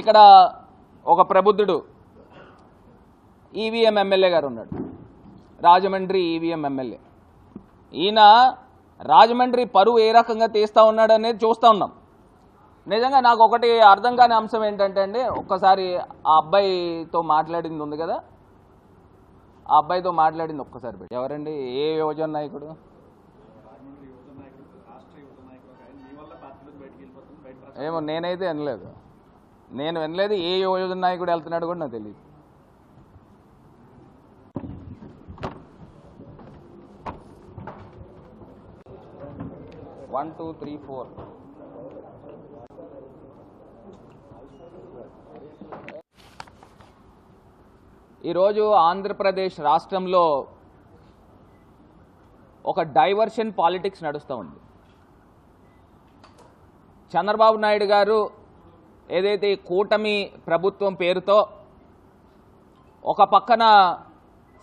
ఇక్కడ ఒక ప్రబుద్ధుడు EVM MLA గారు ఉన్నాడు. రాజమండ్రి ఈవీఎం ఎమ్మెల్యే ఈయన రాజమండ్రి పరువు ఏ రకంగా తీస్తా ఉన్నాడు అనేది చూస్తూ ఉన్నాం. నిజంగా నాకు ఒకటి అర్థం కాని అంశం ఏంటంటే అండి ఒక్కసారి ఆ అబ్బాయితో మాట్లాడింది ఉంది కదా? ఆ అబ్బాయితో మాట్లాడింది ఒక్కసారి పెట్టి. ఎవరండి? ఏ యోజన నాయకుడు? ఏమో నేనైతే వినలేదు. నేను వినలేదు ఏ యోజన నాయకుడు వెళ్తున్నాడు కూడా నాకు తెలియదు వన్ టూ త్రీ ఫోర్ ఈరోజు ఆంధ్రప్రదేశ్ రాష్ట్రంలో ఒక డైవర్షన్ పాలిటిక్స్ నడుస్తూ ఉంది. చంద్రబాబు నాయుడు గారు ఏదైతే ఈ కూటమి ప్రభుత్వం పేరుతో ఒక పక్కన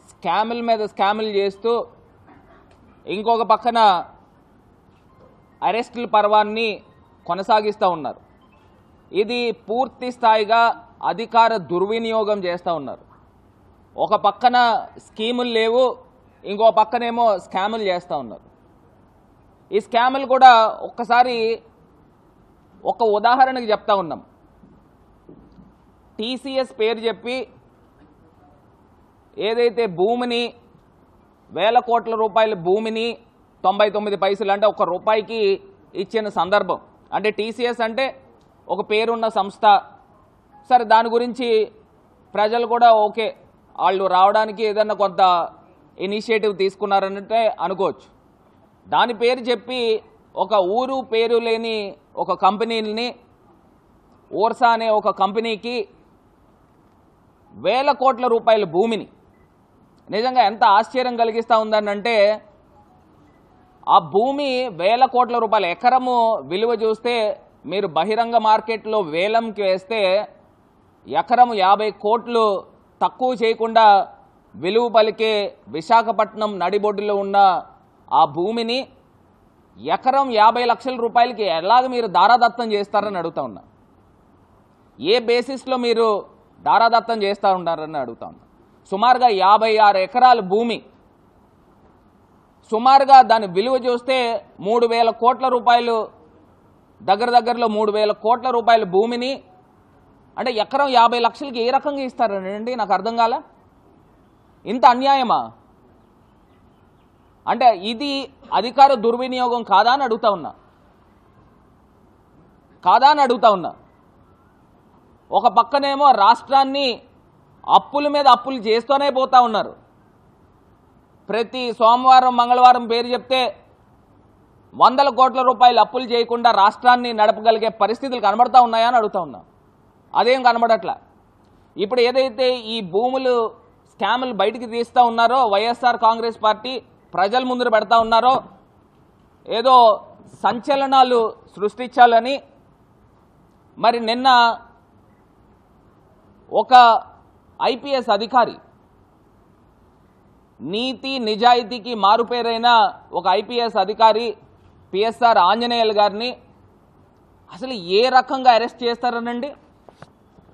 స్కాముల మీద స్కాములు చేస్తూ ఇంకొక పక్కన అరెస్టుల పర్వాన్ని కొనసాగిస్తూ ఉన్నారు. ఇది పూర్తి స్థాయిగా అధికార దుర్వినియోగం చేస్తూ ఉన్నారు. ఒక పక్కన స్కీములు లేవు ఇంకో పక్కనేమో స్కాములు చేస్తూ ఉన్నారు. ఈ స్కాములు కూడా ఒక్కసారి ఒక ఉదాహరణకి చెప్తా ఉన్నాం. టీసీఎస్ పేరు చెప్పి ఏదైతే భూమిని వేల కోట్ల రూపాయల భూమిని తొంభై తొమ్మిది పైసలు అంటే ఒక రూపాయికి ఇచ్చిన సందర్భం. అంటే టీసీఎస్ అంటే ఒక పేరున్న సంస్థ. సరే దాని గురించి ప్రజలు కూడా ఓకే. వాళ్ళు రావడానికి ఏదన్నా కొంత ఇనిషియేటివ్ తీసుకున్నారంటే అనుకోవచ్చు. దాని పేరు చెప్పి ఒక ఊరు పేరు లేని ఒక కంపెనీని ఓర్సా అనే ఒక కంపెనీకి వేల కోట్ల రూపాయల భూమిని. నిజంగా ఎంత ఆశ్చర్యం కలిగిస్తూ ఉందనంటే ఆ భూమి వేల కోట్ల రూపాయల ఎకరము విలువ చూస్తే మీరు బహిరంగ మార్కెట్లో వేలంకి వేస్తే ఎకరము యాభై కోట్లు తక్కువ చేయకుండా విలువ పలికే విశాఖపట్నం నడిబొడ్డులో ఉన్న ఆ భూమిని ఎకరం యాభై లక్షల రూపాయలకి ఎలాగ మీరు దారాదత్తం చేస్తారని అడుగుతా ఉన్నా. ఏ బేసిస్లో మీరు దారాదత్తం చేస్తూ ఉంటారని అడుగుతా సుమారుగా యాభై ఆరు ఎకరాల భూమి. సుమారుగా దాని విలువ చూస్తే మూడు వేల కోట్ల రూపాయలు దగ్గర దగ్గరలో మూడు వేల కోట్ల రూపాయల భూమిని అంటే ఎకరం యాభై లక్షలకి ఏ రకంగా ఇస్తారనండి నాకు అర్థం కాల? ఇంత అన్యాయమా? అంటే ఇది అధికార దుర్వినియోగం కాదా అని అడుగుతా ఉన్నా. కాదా అని అడుగుతా ఉన్నా. ఒక పక్కనేమో రాష్ట్రాన్ని అప్పుల మీద అప్పులు చేస్తూనే పోతా ఉన్నారు. ప్రతి సోమవారం మంగళవారం పేరు చెప్తే వందల కోట్ల రూపాయలు అప్పులు చేయకుండా రాష్ట్రాన్ని నడపగలిగే పరిస్థితులు కనబడతా ఉన్నాయని అని అడుగుతా అదేం కనబడట్లా? ఇప్పుడు ఏదైతే ఈ భూములు స్కాములు బయటికి తీస్తూ ఉన్నారో వైఎస్ఆర్ కాంగ్రెస్ పార్టీ ప్రజల ముందర పెడతా ఉన్నారో ఏదో సంచలనాలు సృష్టించాలని మరి నిన్న ఒక ఐపీఎస్ అధికారి నీతి నిజాయితీకి మారుపేరైన ఒక ఐపీఎస్ అధికారి పిఎస్ఆర్ ఆంజనేయులు గారిని అసలు ఏ రకంగా అరెస్ట్ చేస్తారనండి?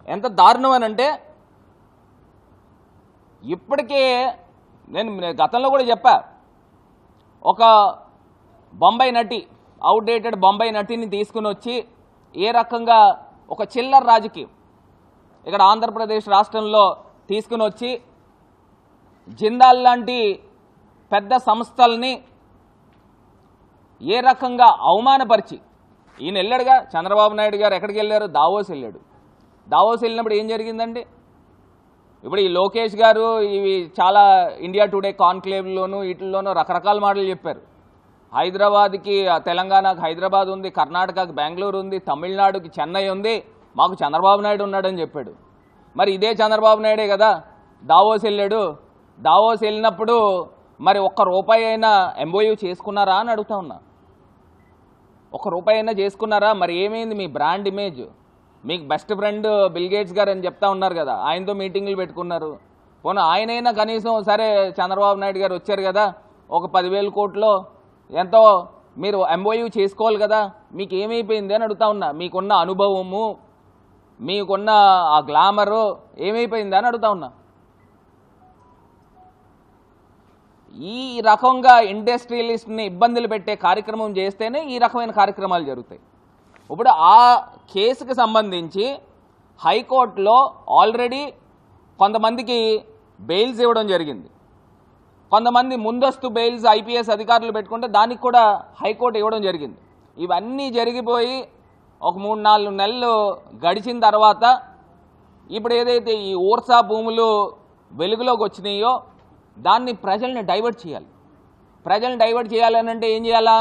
ఎంత దారుణం అని అంటే ఇప్పటికే నేను నేను గతంలో కూడా చెప్పా ఒక బొంబాయి నటి అవుట్డేటెడ్ బొంబాయి నటిని తీసుకుని వచ్చి ఏ రకంగా ఒక చిల్లర రాజకీయం ఇక్కడ ఆంధ్రప్రదేశ్ రాష్ట్రంలో తీసుకుని వచ్చి జిందాల్ లాంటి పెద్ద సంస్థల్ని ఏ రకంగా అవమానపరిచి ఈయన వెళ్ళాడుగా చంద్రబాబు నాయుడు గారు ఎక్కడికి వెళ్ళారు? దావోస్ వెళ్ళాడు. దావోస్ వెళ్ళినప్పుడు ఏం జరిగిందండి? ఇప్పుడు ఈ లోకేష్ గారు ఇవి చాలా ఇండియా టుడే కాన్క్లేవ్లోను వీటిల్లోనూ రకరకాల మాటలు చెప్పారు. హైదరాబాద్కి ఆ, తెలంగాణకు హైదరాబాద్ ఉంది కర్ణాటకకు బెంగళూరు ఉంది తమిళనాడుకి చెన్నై ఉంది మాకు చంద్రబాబు నాయుడు ఉన్నాడని చెప్పాడు. మరి ఇదే చంద్రబాబు నాయుడే కదా? దావోస్ వెళ్ళాడు. దావోస్ వెళ్ళినప్పుడు మరి ఒక్క రూపాయి అయినా ఎంబోయూ చేసుకున్నారా అని అడుగుతా ఉన్నా. ఒక రూపాయి అయినా చేసుకున్నారా? మరి ఏమైంది మీ బ్రాండ్ ఇమేజ్? మీకు బెస్ట్ ఫ్రెండ్ బిల్గేట్స్ గారు అని చెప్తా ఉన్నారు కదా. ఆయనతో మీటింగులు పెట్టుకున్నారు. పోనీ ఆయనైనా కనీసం సరే చంద్రబాబు నాయుడు గారు వచ్చారు కదా? ఒక పదివేల కోట్లో ఎంతో మీరు ఎంబోయూ చేసుకోవాలి కదా? మీకు ఏమైపోయింది అని అడుగుతా ఉన్నా. మీకున్న అనుభవము మీకున్న ఆ గ్లామరు ఏమైపోయిందని అని అడుగుతా ఉన్నా. ఈ రకంగా ఇండస్ట్రియలిస్ట్ని ఇబ్బందులు పెట్టే కార్యక్రమం చేస్తేనే ఈ రకమైన కార్యక్రమాలు జరుగుతాయి. ఇప్పుడు ఆ కేసుకి సంబంధించి హైకోర్టులో ఆల్రెడీ కొంతమందికి బెయిల్స్ ఇవ్వడం జరిగింది. కొంతమంది ముందస్తు బెయిల్స్ ఐపీఎస్ అధికారులు పెట్టుకుంటే దానికి కూడా హైకోర్టు ఇవ్వడం జరిగింది. ఇవన్నీ జరిగిపోయి ఒక మూడు నాలుగు నెలలు గడిచిన తర్వాత ఇప్పుడు ఏదైతే ఈ ఓర్సా భూములు వెలుగులోకి వచ్చినాయో దాన్ని ప్రజల్ని డైవర్ట్ చేయాలి. ప్రజల్ని డైవర్ట్ చేయాలని అంటే ఏం చేయాలా?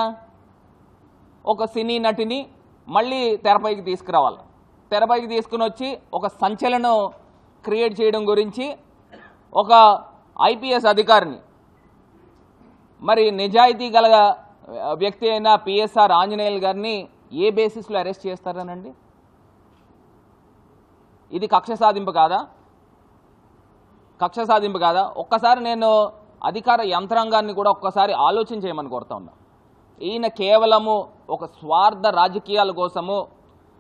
ఒక సినీ నటిని మళ్ళీ తెరపైకి తీసుకురావాలి. తెరపైకి తీసుకుని వచ్చి ఒక సంచలనం క్రియేట్ చేయడం గురించి ఒక ఐపీఎస్ అధికారిని మరి నిజాయితీ గల వ్యక్తి అయిన పిఎస్ఆర్ ఆంజనేయులు గారిని ఏ బేసిస్లో అరెస్ట్ చేస్తారనండి? ఇది కక్ష సాధింపు కాదా? కక్ష సాధింపు కాదా? ఒక్కసారి నేను అధికార యంత్రాంగాన్ని కూడా ఒక్కసారి ఆలోచన చేయమని కోరుతా ఉన్నా. ఈయన కేవలము ఒక స్వార్థ రాజకీయాల కోసము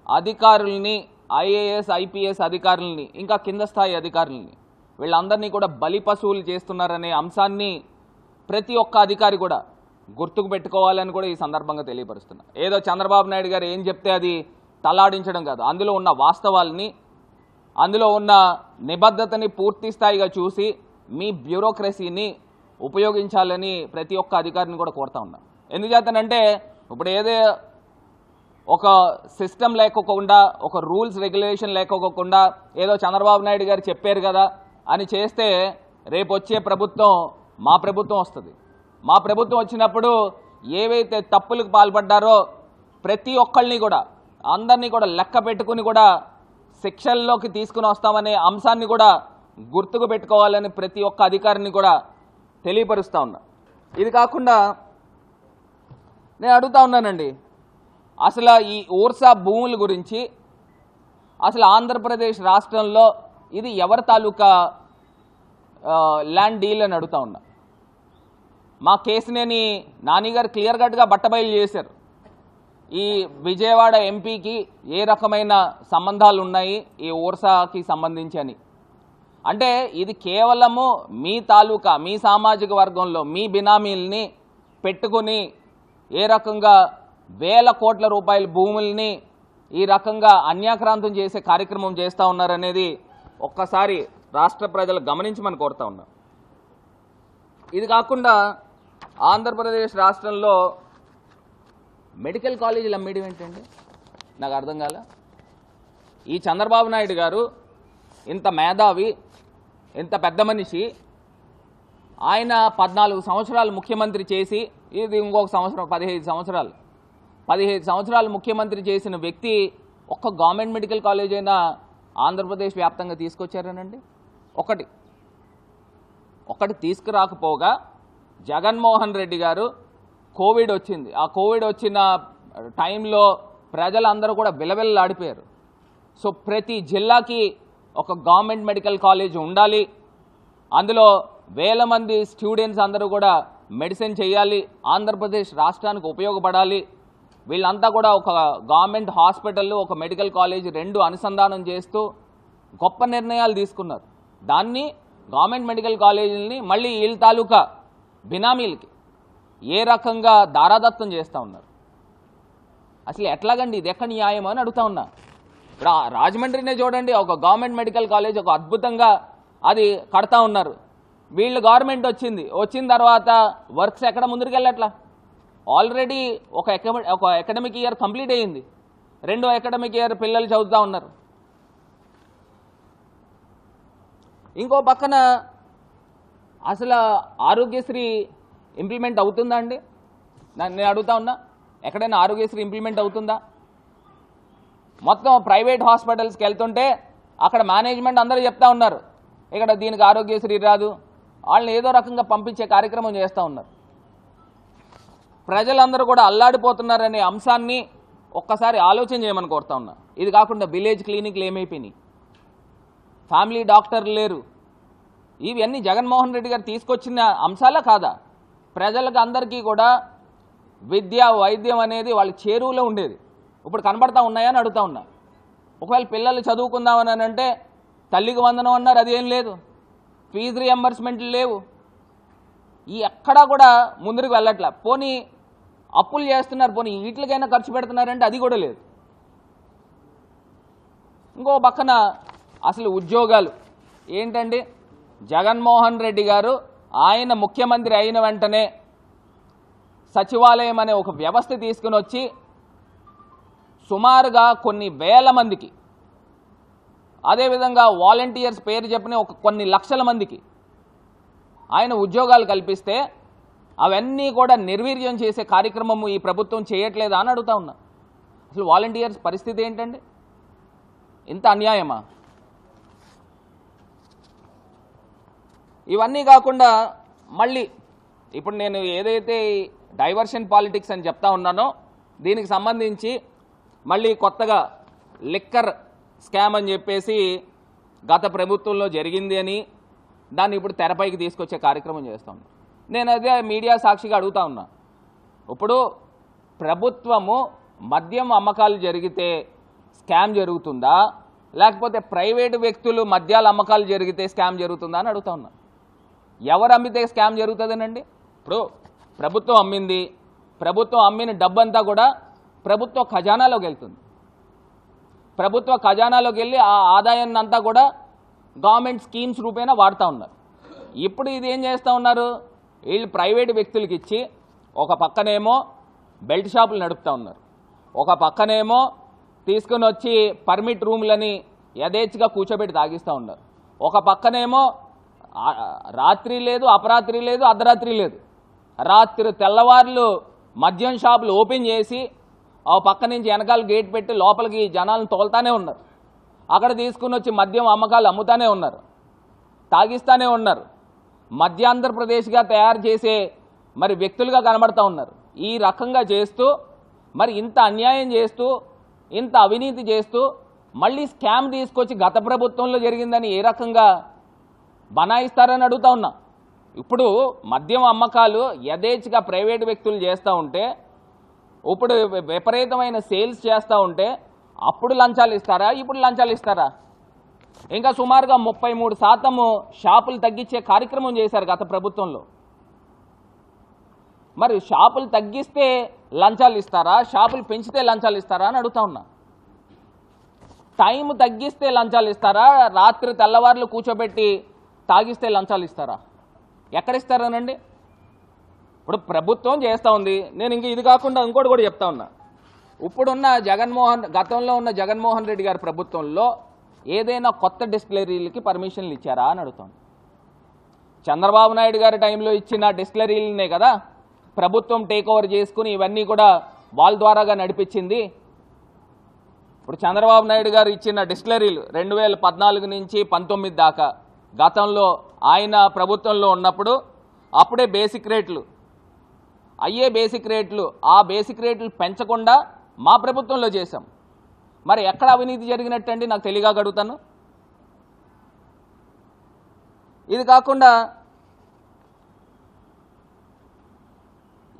అధికారుల్ని ఐఏఎస్ ఐపీఎస్ అధికారుల్ని ఇంకా కింద స్థాయి అధికారుల్ని వీళ్ళందరినీ కూడా బలి పశువులు చేస్తున్నారనే అంశాన్ని ప్రతి ఒక్క అధికారి కూడా గుర్తుకు పెట్టుకోవాలని కూడా ఈ సందర్భంగా తెలియపరుస్తున్నా. ఏదో చంద్రబాబు నాయుడు గారు ఏం చెప్తే అది తలాడించడం కాదు. అందులో ఉన్న వాస్తవాల్ని అందులో ఉన్న నిబద్ధతని పూర్తి స్థాయిగా చూసి మీ బ్యూరోక్రసీని ఉపయోగించాలని ప్రతి ఒక్క అధికారిని కూడా కోరుతా ఉన్నా. ఎందుచేతనంటే ఇప్పుడు ఏదే ఒక సిస్టమ్ లేకోకుండా ఒక రూల్స్ రెగ్యులేషన్ లేకోకుండా ఏదో చంద్రబాబు నాయుడు గారు చెప్పారు కదా అని చేస్తే రేపు వచ్చే ప్రభుత్వం మా ప్రభుత్వం వస్తుంది. మా ప్రభుత్వం వచ్చినప్పుడు ఏవైతే తప్పులకు పాల్పడ్డారో ప్రతి ఒక్కళ్ళని కూడా అందరినీ కూడా లెక్క పెట్టుకుని కూడా శిక్షల్లోకి తీసుకుని వస్తామనే అంశాన్ని కూడా గుర్తుకు పెట్టుకోవాలని ప్రతి ఒక్క అధికారిని కూడా తెలియపరుస్తూ ఉన్నా. ఇది కాకుండా నేను అడుగుతా ఉన్నానండి. అసలు ఈ ఊర్సా భూముల గురించి అసలు ఆంధ్రప్రదేశ్ రాష్ట్రంలో ఇది ఎవరి తాలూకా ల్యాండ్ డీల్ అని అడుగుతా ఉన్నా. మా కేసునేని నానిగారు క్లియర్ కట్గా బట్టబయలు చేశారు. ఈ విజయవాడ ఎంపీకి ఏ రకమైన సంబంధాలు ఉన్నాయి? ఈ ఊర్సాకి సంబంధించి అని. అంటే ఇది కేవలము మీ తాలూకా మీ సామాజిక వర్గంలో మీ బినామీల్ని పెట్టుకుని ఏ రకంగా వేల కోట్ల రూపాయల భూముల్ని ఈ రకంగా అన్యాక్రాంతం చేసే కార్యక్రమం చేస్తూ ఉన్నారనేది ఒక్కసారి రాష్ట్ర ప్రజలు గమనించమని కోరుతా ఉన్నా. ఇది కాకుండా ఆంధ్రప్రదేశ్ రాష్ట్రంలో మెడికల్ కాలేజీలు అమ్మేయడం ఏంటండి? నాకు అర్థం కాల. ఈ చంద్రబాబు నాయుడు గారు ఇంత మేధావి ఇంత పెద్ద మనిషి ఆయన పద్నాలుగు సంవత్సరాలు ముఖ్యమంత్రి చేసి ఇది ఇంకొక సంవత్సరం పదిహేను సంవత్సరాలు. పదిహేను సంవత్సరాలు ముఖ్యమంత్రి చేసిన వ్యక్తి ఒక్క గవర్నమెంట్ మెడికల్ కాలేజ్ అయినా ఆంధ్రప్రదేశ్ వ్యాప్తంగా తీసుకొచ్చారనండి? ఒకటి. ఒకటి తీసుకురాకపోగా జగన్మోహన్ రెడ్డి గారు కోవిడ్ వచ్చింది. ఆ కోవిడ్ వచ్చిన టైంలో ప్రజలందరూ కూడా బిలబిల్లాడిపోయారు. సో ప్రతి జిల్లాకి ఒక గవర్నమెంట్ మెడికల్ కాలేజ్ ఉండాలి. అందులో వేల మంది స్టూడెంట్స్ అందరూ కూడా మెడిసిన్ చేయాలి. ఆంధ్రప్రదేశ్ రాష్ట్రానికి ఉపయోగపడాలి. వీళ్ళంతా కూడా ఒక గవర్నమెంట్ హాస్పిటల్ ఒక మెడికల్ కాలేజ్ రెండు అనుసంధానం చేస్తూ గొప్ప నిర్ణయాలు తీసుకున్నారు. దాన్ని గవర్నమెంట్ మెడికల్ కాలేజీని మళ్ళీ వీళ్ళ తాలూకా బినామీలకి ఏ రకంగా దారాదత్తం చేస్తూ ఉన్నారు? అసలు ఎట్లాగండి ఇది? ఎక్కడ న్యాయం అని అడుగుతా ఉన్నా. ఇప్పుడు రాజమండ్రినే చూడండి. ఒక గవర్నమెంట్ మెడికల్ కాలేజ్ ఒక అద్భుతంగా అది కడతా ఉన్నారు. వీళ్ళు గవర్నమెంట్ వచ్చింది. వచ్చిన తర్వాత వర్క్స్ ఎక్కడ ముందుకెళ్ళట్లా ఆల్రెడీ ఒక ఒక అకాడమిక్ ఇయర్ కంప్లీట్ అయ్యింది. రెండో అకాడమిక్ ఇయర్ పిల్లలు చదువుతూ ఉన్నారు. ఇంకో పక్కన అసలు ఆరోగ్యశ్రీ ఇంప్లిమెంట్ అవుతుందా అండి? నేను అడుగుతా ఉన్నా. ఎక్కడైనా ఆరోగ్యశ్రీ ఇంప్లిమెంట్ అవుతుందా? మొత్తం ప్రైవేట్ హాస్పిటల్స్కి వెళ్తుంటే అక్కడ మేనేజ్మెంట్ అందరూ చెప్తా ఉన్నారు. ఇక్కడ దీనికి ఆరోగ్యశ్రీ రాదు. వాళ్ళని ఏదో రకంగా పంపించే కార్యక్రమం చేస్తూ ఉన్నారు. ప్రజలందరూ కూడా అల్లాడిపోతున్నారనే అంశాన్ని ఒక్కసారి ఆలోచన చేయమని కోరుతా ఉన్నా. ఇది కాకుండా విలేజ్ క్లినిక్లు ఏమైపోయినాయి? ఫ్యామిలీ డాక్టర్లు లేరు. ఇవన్నీ జగన్మోహన్ రెడ్డి గారు తీసుకొచ్చిన అంశాలా కాదా? ప్రజలకు అందరికీ కూడా విద్య వైద్యం అనేది వాళ్ళ చేరువలో ఉండేది. ఇప్పుడు కనబడతా ఉన్నాయని అడుగుతా ఉన్నా. ఒకవేళ పిల్లలు చదువుకుందామని అంటే తల్లికి వందనం అన్నారు అది ఏం లేదు. ఫీజు రియంబర్స్మెంట్లు లేవు. ఈ ఎక్కడా కూడా ముందుకు వెళ్ళట్లా. పోనీ అప్పులు చేస్తున్నారు పోనీ వీటికైనా ఖర్చు పెడుతున్నారంటే అది కూడా లేదు. ఇంకో పక్కన అసలు ఉద్యోగాలు. ఏంటండి? జగన్మోహన్ రెడ్డి గారు ఆయన ముఖ్యమంత్రి అయిన వెంటనే సచివాలయం అనే ఒక వ్యవస్థ తీసుకుని వచ్చి సుమారుగా కొన్ని వేల మందికి అదేవిధంగా వాలంటీర్స్ పేరు చెప్పిన ఒక కొన్ని లక్షల మందికి ఆయన ఉద్యోగాలు కల్పిస్తే అవన్నీ కూడా నిర్వీర్యం చేసే కార్యక్రమం ఈ ప్రభుత్వం చేయట్లేదా అని అడుగుతా ఉన్నా. అసలు వాలంటీర్స్ పరిస్థితి ఏంటండి? ఇంత అన్యాయమా? ఇవన్నీ కాకుండా మళ్ళీ ఇప్పుడు నేను ఏదైతే డైవర్షన్ పాలిటిక్స్ అని చెప్తా ఉన్నానో దీనికి సంబంధించి మళ్ళీ కొత్తగా లిక్కర్ స్కామ్ అని చెప్పేసి గత ప్రభుత్వంలో జరిగింది అని దాన్ని ఇప్పుడు తెరపైకి తీసుకొచ్చే కార్యక్రమం చేస్తా ఉన్నా. నేను అదే మీడియా సాక్షిగా అడుగుతా ఉన్నా. ఇప్పుడు ప్రభుత్వము మద్యం అమ్మకాలు జరిగితే స్కామ్ జరుగుతుందా? లేకపోతే ప్రైవేటు వ్యక్తులు మద్యాల అమ్మకాలు జరిగితే స్కామ్ జరుగుతుందా అని అడుగుతా ఉన్నా. ఎవరు అమ్మితే స్కామ్ జరుగుతుందనండి? ఇప్పుడు ప్రభుత్వం అమ్మింది ప్రభుత్వం అమ్మిన డబ్బంతా కూడా ప్రభుత్వ ఖజానాలోకి వెళ్తుంది. ప్రభుత్వ ఖజానాలోకి వెళ్ళి ఆ ఆదాయాన్ని అంతా కూడా గవర్నమెంట్ స్కీమ్స్ రూపేణా వాడుతూ ఉన్నారు. ఇప్పుడు ఇది ఏం చేస్తూ ఉన్నారు? వీళ్ళు ప్రైవేట్ వ్యక్తులకి ఇచ్చి ఒక పక్కనేమో బెల్ట్ షాపులు నడుపుతూ ఉన్నారు. ఒక పక్కనేమో తీసుకుని వచ్చి పర్మిట్ రూమ్లని యథేచ్ఛగా కూర్చోబెట్టి తాగిస్తూ ఉన్నారు. ఒక పక్కనేమో రాత్రి లేదు అపరాత్రి లేదు అర్ధరాత్రి లేదు. రాత్రి తెల్లవార్లు మద్యం షాపులు ఓపెన్ చేసి ఆ పక్క నుంచి వెనకాల గేట్ పెట్టి లోపలికి జనాలను తోలుతానే ఉన్నారు. అక్కడ తీసుకుని వచ్చి మద్యం అమ్మకాలు అమ్ముతానే ఉన్నారు. తాగిస్తానే ఉన్నారు. మధ్య ఆంధ్రప్రదేశ్గా తయారు చేసే మరి వ్యక్తులుగా కనబడతా ఉన్నారు. ఈ రకంగా చేస్తూ మరి ఇంత అన్యాయం చేస్తూ ఇంత అవినీతి చేస్తూ మళ్ళీ స్కామ్ తీసుకొచ్చి గత ప్రభుత్వంలో జరిగిందని ఏ రకంగా బనాయిస్తారని అడుగుతా ఉన్నా. ఇప్పుడు మద్యం అమ్మకాలు యథేచ్ఛగా ప్రైవేట్ వ్యక్తులు చేస్తూ ఉంటే ఇప్పుడు విపరీతమైన సేల్స్ చేస్తూ ఉంటే అప్పుడు లంచాలు ఇస్తారా ఇప్పుడు లంచాలు ఇస్తారా? ఇంకా సుమారుగా ముప్పై మూడు శాతము షాపులు తగ్గించే కార్యక్రమం చేశారు గత ప్రభుత్వంలో. మరి షాపులు తగ్గిస్తే లంచాలు ఇస్తారా షాపులు పెంచితే లంచాలు ఇస్తారా అని అడుగుతా ఉన్నా. టైం తగ్గిస్తే లంచాలు ఇస్తారా రాత్రి తెల్లవార్లు కూర్చోబెట్టి తాగిస్తే లంచాలు ఇస్తారా? ఎక్కడ ఇస్తారనండి ఇప్పుడు ప్రభుత్వం చేస్తూ ఉంది. నేను ఇంక ఇది కాకుండా ఇంకోటి కూడా చెప్తా ఉన్నా. ఇప్పుడున్న జగన్మోహన్ గతంలో ఉన్న జగన్మోహన్ రెడ్డి గారి ప్రభుత్వంలో ఏదైనా కొత్త డిస్టిలరీలకి పర్మిషన్లు ఇచ్చారా అని అడుగుతాను. చంద్రబాబు నాయుడు గారి టైంలో ఇచ్చిన డిస్టిలరీలనే కదా? ప్రభుత్వం టేక్ ఓవర్ చేసుకుని ఇవన్నీ కూడా వాళ్ళ ద్వారాగా నడిపించింది. ఇప్పుడు చంద్రబాబు నాయుడు గారు ఇచ్చిన డిస్టిలరీలు రెండు వేల పద్నాలుగు నుంచి పంతొమ్మిది దాకా గతంలో ఆయన ప్రభుత్వంలో ఉన్నప్పుడు అప్పుడే బేసిక్ రేట్లు. అయ్యే బేసిక్ రేట్లు ఆ బేసిక్ రేట్లు పెంచకుండా మా ప్రభుత్వంలో చేశాం. మరి ఎక్కడ అవినీతి జరిగినట్టండి? నాకు తెలియగా అడుగుతాను. ఇది కాకుండా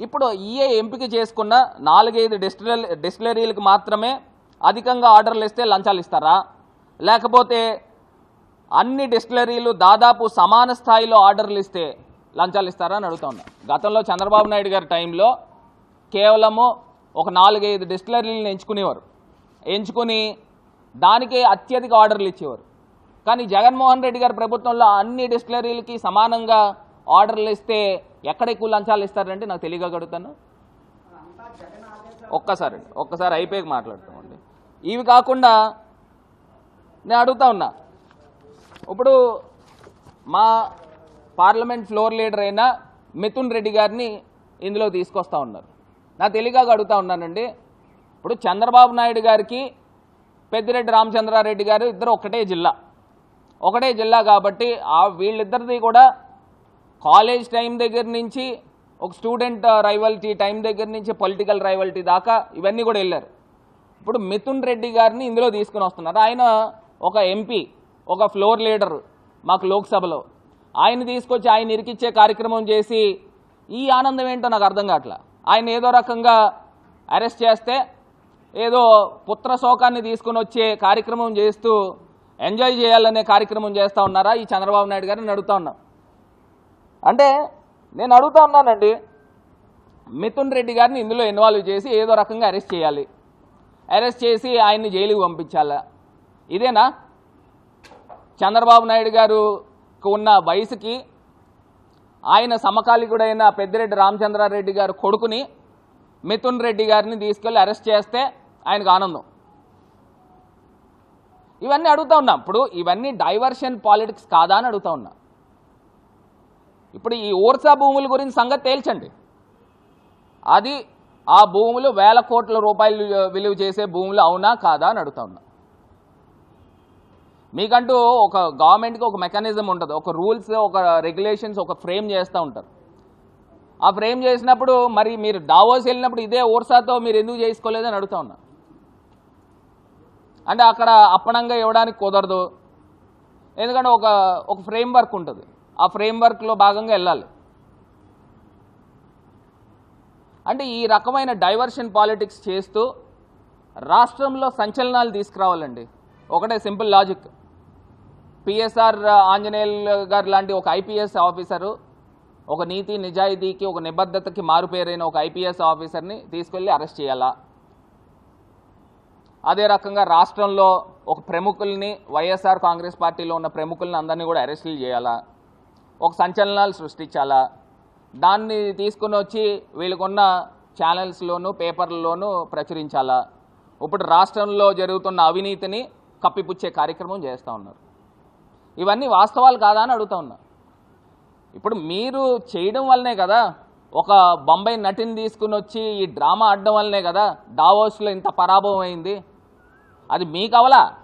ఇప్పుడు ఈఏ ఎంపిక చేసుకున్న నాలుగైదు డిస్టిల డిస్టిలరీలకు మాత్రమే అధికంగా ఆర్డర్లు ఇస్తే లంచాలు ఇస్తారా? లేకపోతే అన్ని డిస్టిలరీలు దాదాపు సమాన స్థాయిలో ఆర్డర్లు ఇస్తే లంచాలు ఇస్తారని అడుగుతా ఉన్నా. గతంలో చంద్రబాబు నాయుడు గారి టైంలో కేవలము ఒక నాలుగైదు డిస్టిలరీలను ఎంచుకునేవారు. ఎంచుకుని దానికే అత్యధిక ఆర్డర్లు ఇచ్చేవారు. కానీ జగన్మోహన్ రెడ్డి గారి ప్రభుత్వంలో అన్ని డిస్టిలరీలకి సమానంగా ఆర్డర్లు ఇస్తే ఎక్కడ ఎక్కువ లంచాలు ఇస్తారంటే నాకు తెలియగా అడుగుతాను. ఒక్కసారి ఒక్కసారి అయిపోయాక మాట్లాడతామండి. ఇవి కాకుండా నేను అడుగుతా ఉన్నా ఇప్పుడు మా పార్లమెంట్ ఫ్లోర్ లీడర్ అయిన మిథున్ రెడ్డి గారిని ఇందులో తీసుకొస్తా ఉన్నారు. నా తెలియగా అడుగుతా ఉన్నానండి. ఇప్పుడు చంద్రబాబు నాయుడు గారికి పెద్దిరెడ్డి రామచంద్రారెడ్డి గారు ఇద్దరు ఒకటే జిల్లా. ఒకటే జిల్లా కాబట్టి ఆ వీళ్ళిద్దరిది కూడా కాలేజ్ టైం దగ్గర నుంచి ఒక స్టూడెంట్ రైవల్టీ టైం దగ్గర నుంచి పొలిటికల్ రైవల్టీ దాకా ఇవన్నీ కూడా వెళ్ళారు. ఇప్పుడు మిథున్ రెడ్డి గారిని ఇందులో తీసుకుని వస్తున్నారు. ఆయన ఒక ఎంపీ. ఒక ఫ్లోర్ లీడర్ మాకు లోక్సభలో. ఆయన తీసుకొచ్చి ఆయన ఇరికిచ్చే కార్యక్రమం చేసి ఈ ఆనందం ఏంటో నాకు అర్థం కావట్లా. ఆయన ఏదో రకంగా అరెస్ట్ చేస్తే ఏదో పుత్ర శోకాన్ని తీసుకుని వచ్చే కార్యక్రమం చేస్తూ ఎంజాయ్ చేయాలనే కార్యక్రమం చేస్తూ ఉన్నారా? ఈ చంద్రబాబు నాయుడు గారిని అడుగుతా ఉన్నాం. అంటే నేను అడుగుతా ఉన్నానండి మిథున్ రెడ్డి గారిని ఇందులో ఇన్వాల్వ్ చేసి ఏదో రకంగా అరెస్ట్ చేయాలి. అరెస్ట్ చేసి ఆయన్ని జైలుకి పంపించాలా? ఇదేనా? చంద్రబాబు నాయుడు గారుకు ఉన్న వయసుకి ఆయన సమకాలికుడైన పెద్దిరెడ్డి రామచంద్రారెడ్డి గారు కొడుకుని మిథున్ రెడ్డి గారిని తీసుకెళ్ళి అరెస్ట్ చేస్తే ఆయనకు ఆనందం. ఇవన్నీ అడుగుతా ఉన్నా. ఇప్పుడు ఇవన్నీ డైవర్షన్ పాలిటిక్స్ కాదా అని అడుగుతా ఉన్నా. ఇప్పుడు ఈ ఓర్సా భూముల గురించి సంగతి తేల్చండి. అది ఆ భూములు వేల కోట్ల రూపాయలు విలువ చేసే భూములు అవునా కాదా అని అడుగుతా ఉన్నా. మీకంటూ ఒక గవర్నమెంట్కి ఒక మెకానిజం ఉంటుంది. ఒక రూల్స్ ఒక రెగ్యులేషన్స్ ఒక ఫ్రేమ్ చేస్తూ ఉంటారు. ఆ ఫ్రేమ్ చేసినప్పుడు మరి మీరు డావోస్ వెళ్ళినప్పుడు ఇదే ఓర్సాతో మీరు ఎందుకు చేసుకోలేదని అడుగుతా ఉన్నా. అంటే అక్కడ అప్పణంగా ఇవ్వడానికి కుదరదు. ఎందుకంటే ఒక ఒక ఫ్రేమ్ వర్క్ ఉంటుంది. ఆ ఫ్రేమ్ వర్క్లో భాగంగా వెళ్ళాలి. అంటే ఈ రకమైన డైవర్షన్ పాలిటిక్స్ చేస్తూ రాష్ట్రంలో సంచలనాలు తీసుకురావాలండి. ఒకటే simple logic PSR uh, Anjaneyulu గారు లాంటి ఒక ఐపీఎస్ ఆఫీసరు ఒక నీతి నిజాయితీకి ఒక నిబద్ధతకి మారుపేరైన ఒక ఐపీఎస్ ఆఫీసర్ని తీసుకెళ్ళి అరెస్ట్ చేయాలా? అదే రకంగా రాష్ట్రంలో ఒక ప్రముఖుల్ని వైఎస్ఆర్ కాంగ్రెస్ పార్టీలో ఉన్న ప్రముఖుల్ని అందరినీ కూడా అరెస్టులు చేయాలా? ఒక సంచలనాలు సృష్టించాలా? దాన్ని తీసుకుని వచ్చి వీళ్ళకున్న ఛానల్స్లోనూ పేపర్లలోనూ ప్రచురించాలా? ఇప్పుడు రాష్ట్రంలో జరుగుతున్న అవినీతిని కప్పిపుచ్చే కార్యక్రమం చేస్తూ ఉన్నారు. ఇవన్నీ వాస్తవాలు కాదా అని అడుగుతా ఉన్నా. ఇప్పుడు మీరు చేయడం వల్లనే కదా ఒక బొంబాయి నటిని తీసుకుని వచ్చి ఈ డ్రామా ఆడడం వల్లనే కదా డావోస్లో ఇంత పరాభవం అయింది. అది మీకు అవలా?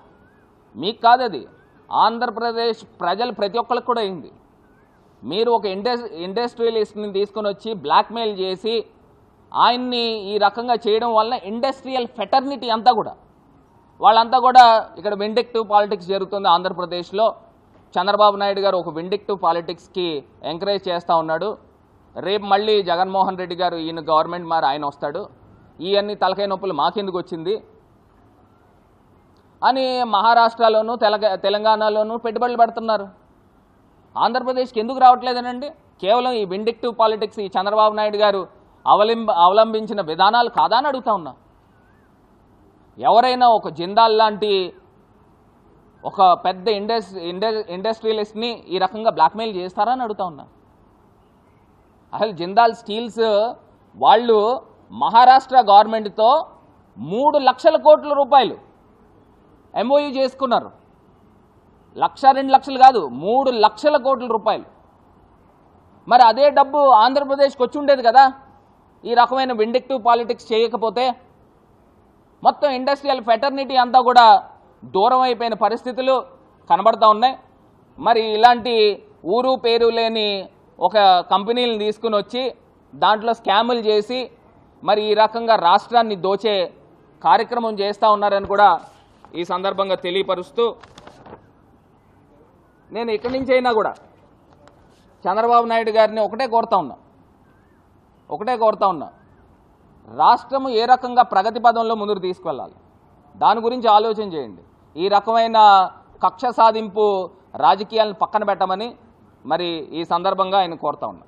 మీకు కాదు అది. ఆంధ్రప్రదేశ్ ప్రజలు ప్రతి ఒక్కరికి కూడా అయింది. మీరు ఒక ఇండస్ ఇండస్ట్రియలిస్ట్ని తీసుకొని వచ్చి బ్లాక్మెయిల్ చేసి ఆయన్ని ఈ రకంగా చేయడం వల్ల ఇండస్ట్రియల్ ఫెటర్నిటీ అంతా కూడా. వాళ్ళంతా కూడా ఇక్కడ వెండెక్టివ్ పాలిటిక్స్ జరుగుతుంది ఆంధ్రప్రదేశ్లో. చంద్రబాబు నాయుడు గారు ఒక విండిక్టివ్ పాలిటిక్స్కి ఎంకరేజ్ చేస్తూ ఉన్నాడు. రేపు మళ్ళీ జగన్మోహన్ రెడ్డి గారు ఈయన గవర్నమెంట్ మారి ఆయన వస్తాడు. ఇవన్నీ తలకాయ నొప్పులు మాకెందుకు వచ్చింది? అని మహారాష్ట్రలోను తెలంగాణలోనూ పెట్టుబడులు పెడుతున్నారు. ఆంధ్రప్రదేశ్కి ఎందుకు రావట్లేదనండి? కేవలం ఈ విండిక్టివ్ పాలిటిక్స్ ఈ చంద్రబాబు నాయుడు గారు అవలంబ అవలంబించిన విధానాలు కాదా అని అడుగుతా ఉన్నా. ఎవరైనా ఒక జిందాల్ లాంటి ఒక పెద్ద ఇండస్ ఇండస్ ఇండస్ట్రియలిస్ట్ని ఈ రకంగా బ్లాక్మెయిల్ చేస్తారా అని అడుగుతా ఉన్నా. అసలు జిందాల్ స్టీల్స్ వాళ్ళు మహారాష్ట్ర గవర్నమెంట్తో మూడు లక్షల కోట్ల రూపాయలు ఎంఓయూ చేసుకున్నారు. లక్ష రెండు లక్షలు కాదు మూడు లక్షల కోట్ల రూపాయలు. మరి అదే డబ్బు ఆంధ్రప్రదేశ్కి వచ్చి ఉండేది కదా. ఈ రకమైన విండిక్టివ్ పాలిటిక్స్ చేయకపోతే మొత్తం ఇండస్ట్రియల్ ఫెటర్నిటీ అంతా కూడా దూరం అయిపోయిన పరిస్థితులు కనబడతా ఉన్నాయి. మరి ఇలాంటి ఊరు పేరు లేని ఒక కంపెనీలను తీసుకుని వచ్చి దాంట్లో స్కాములు చేసి మరి ఈ రకంగా రాష్ట్రాన్ని దోచే కార్యక్రమం చేస్తూ ఉన్నారని కూడా ఈ సందర్భంగా తెలియపరుస్తూ నేను ఇక్కడి నుంచి అయినా కూడా చంద్రబాబు నాయుడు గారిని ఒకటే కోరుతా ఉన్నా. ఒకటే కోరుతా ఉన్నా. రాష్ట్రము ఏ రకంగా ప్రగతి పదంలో ముందుకు తీసుకువెళ్ళాలి? దాని గురించి ఆలోచన చేయండి. ఈ రకమైన కక్ష సాధింపు రాజకీయాలను పక్కన పెట్టమని మరి ఈ సందర్భంగా ఆయన కోరుతా ఉన్నా.